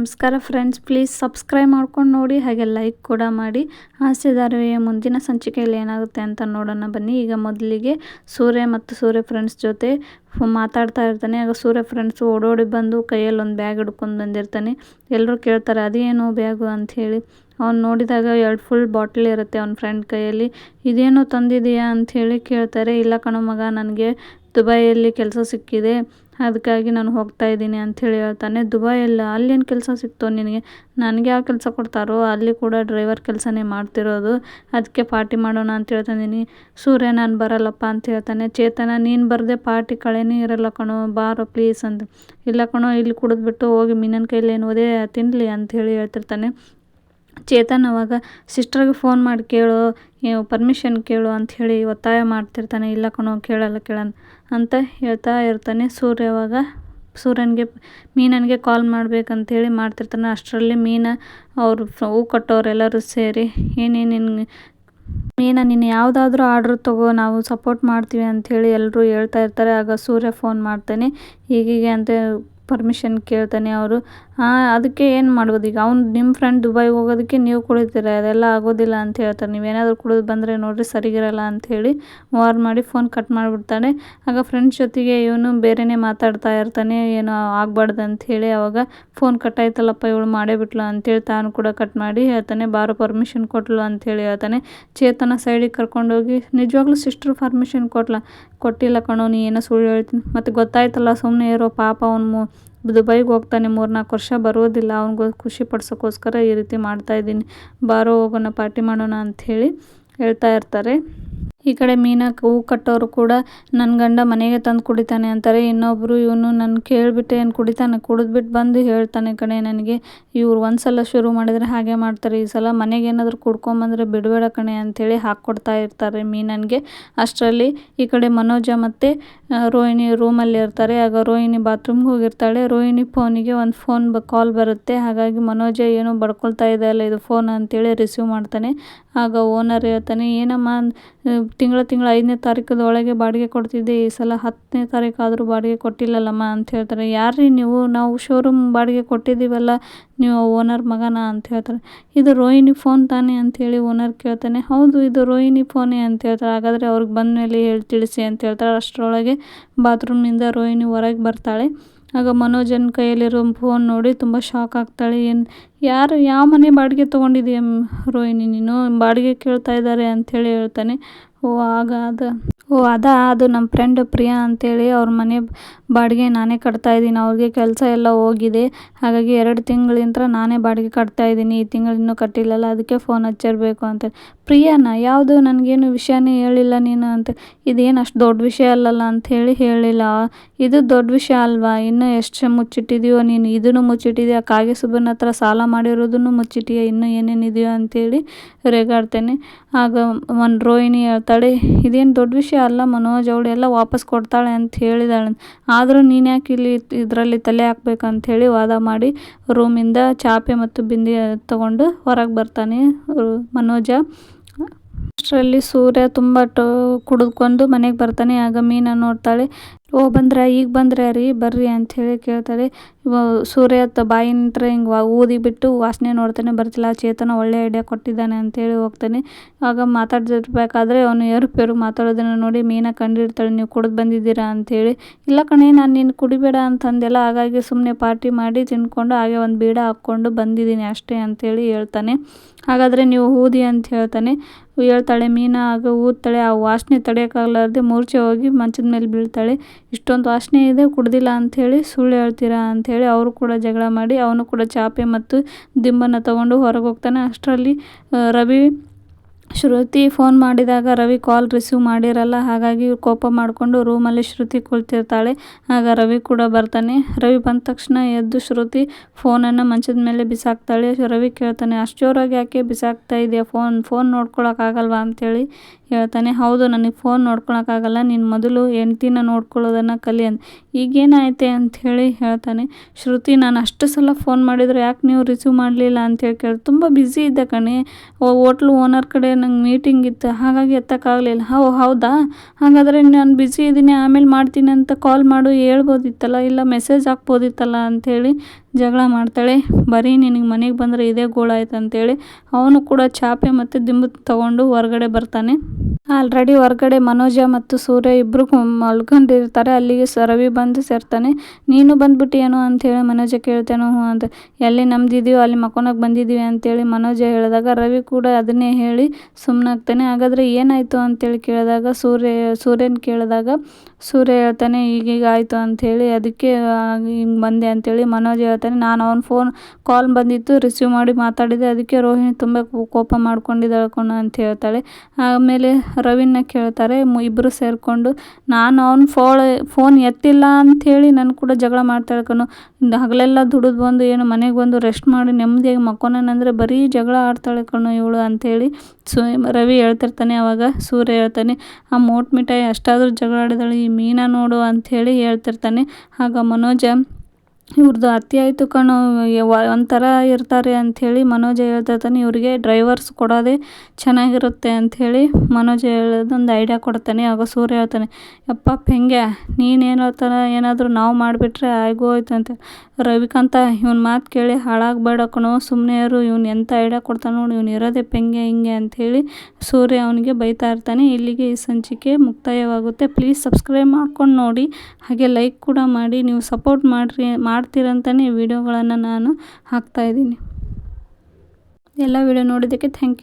ನಮಸ್ಕಾರ friends please subscribe ಮಾಡ್ಕೊಂಡು ನೋಡಿ, ಹಾಗೆ ಲೈಕ್ ಕೂಡ ಮಾಡಿ. ಹಾಸ್ಯಧಾರಾವಾಹಿಯ ಮುಂದಿನ ಸಂಚಿಕೆಯಲ್ಲಿ ಏನಾಗುತ್ತೆ ಅಂತ ನೋಡೋಣ ಬನ್ನಿ. ಈಗ ಮೊದಲಿಗೆ ಸೂರ್ಯ ಮತ್ತು ಸೂರ್ಯ ಫ್ರೆಂಡ್ಸ್ ಜೊತೆ ಮಾತಾಡ್ತಾ ಇರ್ತಾನೆ. ಆಗ ಸೂರ್ಯ ಫ್ರೆಂಡ್ಸ್ ಓಡೋಡಿ ಬಂದು ಕೈಯಲ್ಲಿ ಒಂದು ಬ್ಯಾಗ್ ಹಿಡ್ಕೊಂಡು ಬಂದಿರ್ತಾನೆ. ಎಲ್ಲರೂ ಕೇಳ್ತಾರೆ, ಅದೇನು ಬ್ಯಾಗು ಅಂಥೇಳಿ ಅವ್ನು ನೋಡಿದಾಗ ಎರಡು ಫುಲ್ ಬಾಟ್ಲ್ ಇರುತ್ತೆ ಅವ್ನ ಫ್ರೆಂಡ್ ಕೈಯಲ್ಲಿ. ಇದೇನು ತಂದಿದೆಯಾ? ಅಂಥೇಳಿ ಕೇಳ್ತಾರೆ. ಇಲ್ಲ ಕಣೋ ಮಗ, ನನಗೆ ದುಬೈಯಲ್ಲಿ ಕೆಲಸ ಸಿಕ್ಕಿದೆ. ಅದಕ್ಕಾಗಿ ನಾನು ಹೋಗ್ತಾ ಇದ್ದೀನಿ ಅಂಥೇಳಿ ಹೇಳ್ತಾನೆ. ದುಬೈಯಲ್ಲಿ, ಅಲ್ಲೇನು ಕೆಲಸ ಸಿಕ್ತೋ ನಿನಗೆ? ನನಗೆ ಯಾವ ಕೆಲಸ ಕೊಡ್ತಾರೋ, ಅಲ್ಲಿ ಕೂಡ ಡ್ರೈವರ್ ಕೆಲಸನೇ ಮಾಡ್ತಿರೋದು. ಅದಕ್ಕೆ ಪಾರ್ಟಿ ಮಾಡೋಣ ಅಂತ ಹೇಳ್ತಿದ್ದೀನಿ. ಸೂರ್ಯ, ನಾನು ಬರಲ್ಲಪ್ಪ ಅಂತ ಹೇಳ್ತಾನೆ. ಚೇತನ, ನೀನು ಬರದೆ ಪಾರ್ಟಿ ಕಳೆನೇ ಇರಲ್ಲ ಕಣೋ. ಬಾರೋ ಪ್ಲೀಸ್ ಅಂತ ಇಲ್ಲ ಕಣೋ, ಇಲ್ಲಿ ಕುಡಿದ್ಬಿಟ್ಟು ಹೋಗಿ ಮೀನಿನ ಕೈಲಿ ಏನು ಓದೇ ತಿನ್ನಲಿ ಅಂಥೇಳಿ ಹೇಳ್ತಿರ್ತಾನೆ. ಚೇತನ್ ಅವಾಗ ಸಿಸ್ಟರ್ಗೆ ಫೋನ್ ಮಾಡಿ ಕೇಳು ಪರ್ಮಿಷನ್ ಕೇಳು ಅಂಥೇಳಿ ಒತ್ತಾಯ ಮಾಡ್ತಿರ್ತಾನೆ, ಇಲ್ಲ ಕಣೋ, ಕೇಳಲ್ಲ ಕೇಳಲ್ಲ ಅಂತ ಹೇಳ್ತಾ ಇರ್ತಾನೆ. ಸೂರ್ಯ ಅವಾಗ ಸೂರ್ಯನಿಗೆ, ಮೀನನಿಗೆ ಕಾಲ್ ಮಾಡ್ಬೇಕಂತೇಳಿ ಮಾಡ್ತಿರ್ತಾನೆ. ಅಷ್ಟರಲ್ಲಿ ಮೀನ, ಅವರು ಹೂ ಕಟ್ಟೋರೆಲ್ಲರೂ ಸೇರಿ ಏನೇನು ಮೀನ ನೀನು ಯಾವುದಾದ್ರೂ ಆರ್ಡ್ರ್ ತಗೋ, ನಾವು ಸಪೋರ್ಟ್ ಮಾಡ್ತೀವಿ ಅಂಥೇಳಿ ಎಲ್ಲರೂ ಹೇಳ್ತಾ ಇರ್ತಾರೆ. ಆಗ ಸೂರ್ಯ ಫೋನ್ ಮಾಡ್ತಾನೆ. ಹೀಗೀಗೆ ಅಂತ ಪರ್ಮಿಷನ್ ಕೇಳ್ತಾನೆ ಅವರು. ಅದಕ್ಕೆ ಏನು ಮಾಡ್ಬೋದು ಈಗ? ಅವ್ನು ನಿಮ್ಮ ಫ್ರೆಂಡ್ ದುಬೈಗೆ ಹೋಗೋದಕ್ಕೆ ನೀವು ಕುಡಿತೀರ ಅದೆಲ್ಲ ಆಗೋದಿಲ್ಲ ಅಂತ ಹೇಳ್ತಾರೆ. ನೀವೇನಾದರೂ ಕುಡಿದು ಬಂದರೆ ನೋಡಿರಿ ಸರಿಗಿರಲ್ಲ ಅಂಥೇಳಿ ವಾರ್ ಮಾಡಿ ಫೋನ್ ಕಟ್ ಮಾಡಿಬಿಡ್ತಾನೆ. ಆಗ ಫ್ರೆಂಡ್ಸ್ ಜೊತೆಗೆ ಇವನು ಬೇರೆಯೇ ಮಾತಾಡ್ತಾ ಇರ್ತಾನೆ, ಏನೋ ಆಗ್ಬಾರ್ದು ಅಂಥೇಳಿ ಅವಾಗ ಫೋನ್ ಕಟ್ ಆಯ್ತಲ್ಲಪ್ಪ, ಇವಳು ಮಾಡೇ ಬಿಟ್ಲು ಅಂತೇಳಿ ತಾನು ಕೂಡ ಕಟ್ ಮಾಡಿ ಹೇಳ್ತಾನೆ. ಬಾರೋ ಪರ್ಮಿಷನ್ ಕೊಟ್ಲು ಅಂಥೇಳಿ ಹೇಳ್ತಾನೆ. ಚೇತನ ಸೈಡಿಗೆ ಕರ್ಕೊಂಡೋಗಿ ನಿಜವಾಗ್ಲೂ ಸಿಸ್ಟ್ರು ಪರ್ಮಿಷನ್ ಕೊಟ್ಲ? ಕೊಟ್ಟಿಲ್ಲ ಕಣೋ, ನೀ ಏನೋ ಸುಳ್ಳು ಹೇಳ್ತೀನಿ ಮತ್ತು ಗೊತ್ತಾಯ್ತಲ್ಲ ಸುಮ್ಮನೆ ಇರೋ ಪಾಪ ಅವನು ದುಬೈಗೆ ಹೋಗ್ತಾನೆ, ಮೂರ್ನಾಲ್ಕು ವರ್ಷ ಬರೋದಿಲ್ಲ, ಅವ್ನಿಗೆ ಖುಷಿ ಪಡ್ಸೋಕ್ಕೋಸ್ಕರ ಈ ರೀತಿ ಮಾಡ್ತಾ ಇದ್ದೀನಿ. ಬಾರೋ ಹೋಗೋಣ, ಪಾರ್ಟಿ ಮಾಡೋಣ ಅಂಥೇಳಿ ಹೇಳ್ತಾ ಇರ್ತಾರೆ. ಈ ಕಡೆ ಮೀನಾ ಹೂ ಕಟ್ಟೋರು ಕೂಡ ನನ್ನ ಗಂಡ ಮನೆಗೆ ತಂದು ಕುಡಿತಾನೆ ಅಂತಾರೆ. ಇನ್ನೊಬ್ಬರು ಇವನು ನನ್ನ ಕೇಳಿಬಿಟ್ಟು ಏನು ಕುಡಿತಾನೆ? ಕುಡಿದ್ಬಿಟ್ಟು ಬಂದು ಹೇಳ್ತಾನೆ ಕಣೆ ನನಗೆ. ಇವ್ರು ಒಂದು ಸಲ ಶುರು ಮಾಡಿದರೆ ಹಾಗೆ ಮಾಡ್ತಾರೆ. ಈ ಸಲ ಮನೆಗೆ ಏನಾದರೂ ಕುಡ್ಕೊಂಬಂದರೆ ಬಿಡಬೇಡ ಕಣೆ ಅಂಥೇಳಿ ಹಾಕ್ಕೊಡ್ತಾ ಇರ್ತಾರೆ ಮೀನನಿಗೆ. ಅಷ್ಟರಲ್ಲಿ ಈ ಕಡೆ ಮನೋಜ ಮತ್ತು ರೋಹಿಣಿ ರೂಮಲ್ಲಿ ಇರ್ತಾರೆ. ಆಗ ರೋಹಿಣಿ ಬಾತ್ರೂಮ್ಗೆ ಹೋಗಿರ್ತಾಳೆ. ರೋಹಿಣಿ ಫೋನಿಗೆ ಒಂದು ಫೋನ್ ಬ, ಕಾಲ್ ಬರುತ್ತೆ. ಹಾಗಾಗಿ ಮನೋಜ ಏನೋ ಬಡ್ಕೊಳ್ತಾ ಇದೆ ಅಲ್ಲ ಇದು ಫೋನ್ ಅಂತೇಳಿ ರಿಸೀವ್ ಮಾಡ್ತಾನೆ. ಆಗ ಓನರ್ ಹೇಳ್ತಾನೆ, ಏನಮ್ಮ ತಿಂಗಳ ತಿಂಗಳ ಐದನೇ ತಾರೀಕದ ಒಳಗೆ ಬಾಡಿಗೆ ಕೊಡ್ತಿದ್ದೆ. ಈ ಸಲ ಹತ್ತನೇ ತಾರೀಕಾದರೂ ಬಾಡಿಗೆ ಕೊಟ್ಟಿಲ್ಲಲ್ಲಮ್ಮ ಅಂತ ಹೇಳ್ತಾರೆ. ಯಾರ್ರೀ ನೀವು? ನಾವು ಶೋರೂಮ್ ಬಾಡಿಗೆ ಕೊಟ್ಟಿದ್ದೀವಲ್ಲ, ನೀವು ಓನರ್ ಮಗನ ಅಂತ ಹೇಳ್ತಾರೆ. ಇದು ರೋಹಿಣಿ ಫೋನ್ ತಾನೇ ಅಂಥೇಳಿ ಓನರ್ ಕೇಳ್ತಾನೆ. ಹೌದು, ಇದು ರೋಹಿಣಿ ಫೋನೇ ಅಂತ ಹೇಳ್ತಾರೆ. ಹಾಗಾದರೆ ಅವ್ರಿಗೆ ಬಂದ ಮೇಲೆ ಹೇಳಿ ತಿಳಿಸಿ ಅಂತ ಹೇಳ್ತಾರೆ. ಅಷ್ಟರೊಳಗೆ ಬಾತ್ರೂಮ್ನಿಂದ ರೋಹಿಣಿ ಹೊರಗೆ ಬರ್ತಾಳೆ. ಆಗ ಮನೋಜನ ಕೈಯಲ್ಲಿರೋ ಫೋನ್ ನೋಡಿ ತುಂಬ ಶಾಕ್ ಆಗ್ತಾಳೆ. ಏನು, ಯಾರು, ಯಾವ ಮನೆ ಬಾಡಿಗೆ ತೊಗೊಂಡಿದ್ದೀಯ ರೋಹಿಣಿ ನೀನು? ಬಾಡಿಗೆ ಕೇಳ್ತಾ ಇದ್ದಾರೆ ಅಂಥೇಳಿ ಹೇಳ್ತಾನೆ. ಓ, ಆಗ ಅದು, ಓ, ಅದ, ಅದು ನಮ್ಮ ಫ್ರೆಂಡ್ ಪ್ರಿಯಾ ಅಂತೇಳಿ ಅವ್ರ ಮನೆ ಬಾಡಿಗೆ ನಾನೇ ಕಟ್ತಾ ಇದ್ದೀನಿ, ಅವ್ರಿಗೆ ಕೆಲಸ ಎಲ್ಲ ಹೋಗಿದೆ. ಹಾಗಾಗಿ ಎರಡು ತಿಂಗಳಿಂದ ನಾನೇ ಬಾಡಿಗೆ ಕಟ್ತಾ ಇದ್ದೀನಿ, ಈ ತಿಂಗಳು ಇನ್ನೂ ಕಟ್ಟಿಲ್ಲಲ್ಲ, ಅದಕ್ಕೆ ಫೋನ್ ಹಚ್ಚಿರಬೇಕು ಅಂತ ಪ್ರಿಯಾನ, ಯಾವುದು ನನಗೇನು ವಿಷಯನೇ ಹೇಳಿಲ್ಲ ನೀನು ಅಂತ, ಇದೇನು ಅಷ್ಟು ದೊಡ್ಡ ವಿಷಯ ಅಲ್ಲಲ್ಲ ಅಂಥೇಳಿ ಹೇಳಿಲ್ಲ. ಇದು ದೊಡ್ಡ ವಿಷಯ ಅಲ್ವಾ, ಇನ್ನೂ ಎಷ್ಟು ಮುಚ್ಚಿಟ್ಟಿದೆಯೋ ನೀನು, ಇದನ್ನು ಮುಚ್ಚಿಟ್ಟಿದೆಯಾ, ಕಾಗೆ ಸುಬ್ಬನ ಹತ್ರ ಸಾಲ ಮಾಡಿರೋದನ್ನು ಮುಚ್ಚಿಟ್ಟಿಯ, ಇನ್ನೂ ಏನೇನಿದೆಯೋ ಅಂತೇಳಿ ರೇಗಾಡ್ತೇನೆ. ಆಗ ಒಂದು ರೋಹಿಣಿ ಹೇಳ್ತಾಳೆ, ಇದೇನು ದೊಡ್ಡ ವಿಷಯ ಅಲ್ಲ ಮನೋಜ್, ಅವಳು ಎಲ್ಲ ವಾಪಸ್ ಕೊಡ್ತಾಳೆ ಅಂತ ಹೇಳಿದಾಳೆ ಆದರೂ ನೀನು ಯಾಕೆ ಇಲ್ಲಿ ಇದರಲ್ಲಿ ತಲೆ ಹಾಕ್ಬೇಕಂಥೇಳಿ ವಾದ ಮಾಡಿ ರೂಮಿಂದ ಚಾಪೆ ಮತ್ತು ಬಿಂದಿ ತಗೊಂಡು ಹೊರಗೆ ಬರ್ತಾನೆ ಮನೋಜ. ಅಷ್ಟರಲ್ಲಿ ಸೂರ್ಯ ತುಂಬ ಟೋ ಕುಡಿದ್ಕೊಂಡು ಮನೆಗೆ ಬರ್ತಾನೆ. ಆಗ ಮೀನಾ ನೋಡ್ತಾಳೆ. ಓ, ಬಂದ್ರೆ? ಈಗ ಬಂದ್ರೆ ರೀ? ಬರ್ರಿ ಅಂಥೇಳಿ ಕೇಳ್ತಾಳೆ ಇವ ಸೂರ್ಯ ತ ಬಾಯಿ ನಿಂತ್ರೆ ಹಿಂಗೆ ಊದಿ ಬಿಟ್ಟು ವಾಸನೆ ನೋಡ್ತಾನೆ ಬರ್ತಿಲ್ಲ. ಚೇತನ ಒಳ್ಳೆ ಐಡಿಯಾ ಕೊಟ್ಟಿದ್ದಾನೆ ಅಂತೇಳಿ ಹೋಗ್ತಾನೆ. ಆಗ ಮಾತಾಡ್ತಿರ್ಬೇಕಾದ್ರೆ ಅವನು ಏರುಪೇರು ಮಾತಾಡೋದನ್ನು ನೋಡಿ, ಮೀನಾ ಕಂಡಿರ್ತಾಳೆ, ನೀವು ಕುಡಿದು ಬಂದಿದ್ದೀರಾ? ಅಂಥೇಳಿ, ಇಲ್ಲ ಕಣೆ, ನಾನು ನೀನು ಕುಡಿಬೇಡ ಅಂತಂದೆಲ್ಲ ಹಾಗಾಗಿ ಸುಮ್ಮನೆ ಪಾರ್ಟಿ ಮಾಡಿ ತಿನ್ಕೊಂಡು ಹಾಗೆ ಒಂದು ಬೀಡ ಹಾಕ್ಕೊಂಡು ಬಂದಿದ್ದೀನಿ ಅಷ್ಟೇ ಅಂಥೇಳಿ ಹೇಳ್ತಾನೆ. ಹಾಗಾದರೆ ನೀವು ಊದಿ ಅಂತ ಹೇಳ್ತಾನೆ. ಹೇಳ್ತಾಳೆ, ಮೀನಾ, ಆಗ ಊದ್ತಾಳೆ. ಆ ವಾಸನೆ ತಡೆಯೋಕ್ಕಾಗಲಾರ್ದೆ ಮೂರ್ಛೆ ಹೋಗಿ ಮಂಚದ ಮೇಲೆ ಬೀಳ್ತಾಳೆ. ಇಷ್ಟೊಂದು ವಾಸನೆ ಇದೆ, ಕುಡ್ದಿಲ್ಲ ಅಂಥೇಳಿ ಸುಳ್ಳು ಹೇಳ್ತೀರಾ ಅಂಥೇಳಿ ಅವರು ಕೂಡ ಜಗಳ ಮಾಡಿ ಅವನು ಕೂಡ ಚಾಪೆ ಮತ್ತು ದಿಂಬನ್ನು ತಗೊಂಡು ಹೊರಗೆ ಹೋಗ್ತಾನೆ. ಅಷ್ಟರಲ್ಲಿ ರವಿ, ಶ್ರುತಿ ಫೋನ್ ಮಾಡಿದಾಗ ರವಿ ಕಾಲ್ ರಿಸೀವ್ ಮಾಡಿರಲ್ಲ, ಹಾಗಾಗಿ ಕೋಪ ಮಾಡಿಕೊಂಡು ರೂಮಲ್ಲಿ ಶ್ರುತಿ ಕುಳಿತಿರ್ತಾಳೆ. ಆಗ ರವಿ ಕೂಡ ಬರ್ತಾನೆ. ರವಿ ಬಂದ ತಕ್ಷಣ ಎದ್ದು ಶ್ರುತಿ ಫೋನನ್ನು ಮಂಚದ ಮೇಲೆ ಬಿಸಾಕ್ತಾಳೆ. ರವಿ ಕೇಳ್ತಾನೆ, ಅಷ್ಟು ಜೋರಾಗಿ ಯಾಕೆ ಬಿಸಾಕ್ತಾ ಇದೆಯಾ? ಫೋನ್ ಫೋನ್ ನೋಡ್ಕೊಳಕ್ಕಾಗಲ್ವಾ? ಅಂತೇಳಿ ಹೇಳ್ತಾನೆ, ಹೌದು, ನನಗೆ ಫೋನ್ ನೋಡ್ಕೊಳಕ್ಕಾಗಲ್ಲ, ನೀನು ಮೊದಲು ಹೆಂಡ್ತಿನ ನೋಡ್ಕೊಳ್ಳೋದನ್ನು ಕಲಿ ಅಂತ ಈಗೇನಾಯ್ತೆ ಅಂಥೇಳಿ ಹೇಳ್ತಾನೆ, ಶ್ರುತಿ, ನಾನು ಅಷ್ಟು ಸಲ ಫೋನ್ ಮಾಡಿದ್ರು ಯಾಕೆ ನೀವು ರಿಸೀವ್ ಮಾಡಲಿಲ್ಲ? ಅಂತೇಳಿ ಕೇಳಿ ತುಂಬ ಬ್ಯುಸಿ ಇದ್ದೆ ಕಣೆ ಹೋಟ್ಲು ಓನರ್ ಕಡೆ ನಂಗೆ ಮೀಟಿಂಗ್ ಇತ್ತು, ಹಾಗಾಗಿ ಎತ್ತಕ್ಕಾಗಲಿಲ್ಲ. ಹೋ ಹೌದಾ? ಹಾಗಾದರೆ ನಾನು ಬ್ಯುಸಿ ಇದ್ದೀನಿ ಆಮೇಲೆ ಮಾಡ್ತೀನಿ ಅಂತ ಕಾಲ್ ಮಾಡು, ಹೇಳ್ಬೋದಿತ್ತಲ್ಲ, ಇಲ್ಲ ಮೆಸೇಜ್ ಹಾಕ್ಬೋದಿತ್ತಲ್ಲ? ಅಂಥೇಳಿ ಜಗಳ ಮಾಡ್ತಾಳೆ. ಬರೀ ನಿನಗೆ ಮನೆಗೆ ಬಂದರೆ ಇದೇ ಗೋಳಾಯ್ತು ಅಂತೇಳಿ ಅವನು ಕೂಡ ಚಾಪೆ ಮತ್ತು ದಿಂಬು ತಗೊಂಡು ಹೊರಗಡೆ ಬರ್ತಾನೆ. ಆಲ್ರೆಡಿ ಹೊರಗಡೆ ಮನೋಜ ಮತ್ತು ಸೂರ್ಯ ಇಬ್ಬರು ಮಲ್ಕೊಂಡಿರ್ತಾರೆ. ಅಲ್ಲಿಗೆ ರವಿ ಬಂದು ಸೇರ್ತಾನೆ. ನೀನು ಬಂದ್ಬಿಟ್ಟಿಯೇನೋ ಅಂಥೇಳಿ ಮನೋಜ ಕೇಳ್ತಾನೆ. ಹ್ಞೂ ಅಂತ. ಎಲ್ಲಿ ನಮ್ದಿದೆಯೋ ಅಲ್ಲಿ ಮಕ್ಕೊಂಡೋಗಿ ಬಂದಿದ್ದೀವಿ ಅಂತೇಳಿ ಮನೋಜ ಹೇಳಿದಾಗ ರವಿ ಕೂಡ ಅದನ್ನೇ ಹೇಳಿ ಸುಮ್ಮನಾಗ್ತಾನೆ ಹಾಗಾದರೆ ಏನಾಯಿತು ಅಂತೇಳಿ ಕೇಳಿದಾಗ ಸೂರ್ಯ, ಸೂರ್ಯನ ಕೇಳಿದಾಗ ಸೂರ್ಯ ಹೇಳ್ತಾನೆ, ಈಗೀಗ ಆಯಿತು ಅಂಥೇಳಿ ಅದಕ್ಕೆ ಹಿಂಗೆ ಬಂದೆ ಅಂಥೇಳಿ ಮನೋಜ್ ನಾನು ಅವ್ನ ಫೋನ್ ಕಾಲ್ ಬಂದಿತ್ತು ರಿಸೀವ್ ಮಾಡಿ ಮಾತಾಡಿದೆ. ಅದಕ್ಕೆ ರೋಹಿಣಿ ತುಂಬ ಕೋಪ ಮಾಡ್ಕೊಂಡಿದ್ದಾಳೆ ಕಣ ಅಂತ ಹೇಳ್ತಾಳೆ. ಆಮೇಲೆ ರವಿನ ಕೇಳ್ತಾರೆ ಇಬ್ಬರು ಸೇರಿಕೊಂಡು, ನಾನು ಅವ್ನ ಫೋನ್ ಫೋನ್ ಎತ್ತಿಲ್ಲ ಅಂಥೇಳಿ ನಾನು ಕೂಡ ಜಗಳ ಮಾಡ್ತಾಳೆ ಕಣು. ಹಗಲೆಲ್ಲ ದುಡಿದು ಬಂದು, ಏನು ಮನೆಗೆ ಬಂದು ರೆಸ್ಟ್ ಮಾಡಿ ನೆಮ್ಮದಿಯಾಗಿ ಮಕ್ಕೊನಂದರೆ ಬರೀ ಜಗಳ ಆಡ್ತಾಳೆ ಕಣ್ಣು ಇವಳು ಅಂಥೇಳಿ ಸು, ರವಿ ಹೇಳ್ತಿರ್ತಾನೆ, ಅವಾಗ ಸೂರ್ಯ ಹೇಳ್ತಾನೆ, ಆ ಮೋಟ್ ಮಿಠಾಯಿ ಅಷ್ಟಾದರೂ ಜಗಳ ಆಡಿದಾಳೆ, ಈ ಮೀನಾ ನೋಡು ಅಂಥೇಳಿ ಹೇಳ್ತಿರ್ತಾನೆ. ಆಗ ಮನೋಜ ಇವ್ರದ್ದು ಅತಿ ಆಯಿತು ಕಣೋ ಒಂಥರ ಇರ್ತಾರೆ ಅಂಥೇಳಿ ಮನೋಜ ಹೇಳ್ತಿರ್ತಾನೆ ಇವರಿಗೆ ಡ್ರೈವರ್ಸ್ ಕೊಡೋದೇ ಚೆನ್ನಾಗಿರುತ್ತೆ ಅಂಥೇಳಿ ಮನೋಜ ಹೇಳೋದೊಂದು ಐಡಿಯಾ ಕೊಡ್ತಾನೆ, ಆಗ ಸೂರ್ಯ ಹೇಳ್ತಾನೆ, ಯಪ್ಪ ಪೆಂಗ್ಯಾ ನೀನೇನೋ ಹೇಳ್ತಾನೆ, ಏನಾದರೂ ನಾವು ಮಾಡಿಬಿಟ್ರೆ ಆಗೋಯ್ತು ಅಂತ. ರವಿಕಾಂತ, ಇವನ ಮಾತು ಕೇಳಿ ಹಾಳಾಗಬೇಡ ಕಣೋ ಸುಮ್ಮನೆ ಇರು, ಇವ್ನು ಎಂಥ ಐಡಿಯಾ ಕೊಡ್ತಾನೆ ನೋಡಿ, ಇವ್ನು ಇರೋದೇ ಪೆಂಗೆ ಹಿಂಗೆ ಅಂಥೇಳಿ ಸೂರ್ಯ ಅವನಿಗೆ ಬೈತಾ ಇರ್ತಾನೆ. ಇಲ್ಲಿಗೆ ಈ ಸಂಚಿಕೆ ಮುಕ್ತಾಯವಾಗುತ್ತೆ. ಪ್ಲೀಸ್ ಸಬ್ಸ್ಕ್ರೈಬ್ ಮಾಡ್ಕೊಂಡು ನೋಡಿ, ಹಾಗೆ ಲೈಕ್ ಕೂಡ ಮಾಡಿ, ನೀವು ಸಪೋರ್ಟ್ ಮಾಡಿರಿ ಮಾಡ್ತೀರಂತಲೇ ವಿಡಿಯೋಗಳನ್ನು ನಾನು ಹಾಕ್ತಾಯಿದ್ದೀನಿ ಎಲ್ಲ ವಿಡಿಯೋ ನೋಡಿದ್ದಕ್ಕೆ ಥ್ಯಾಂಕ್ ಯು.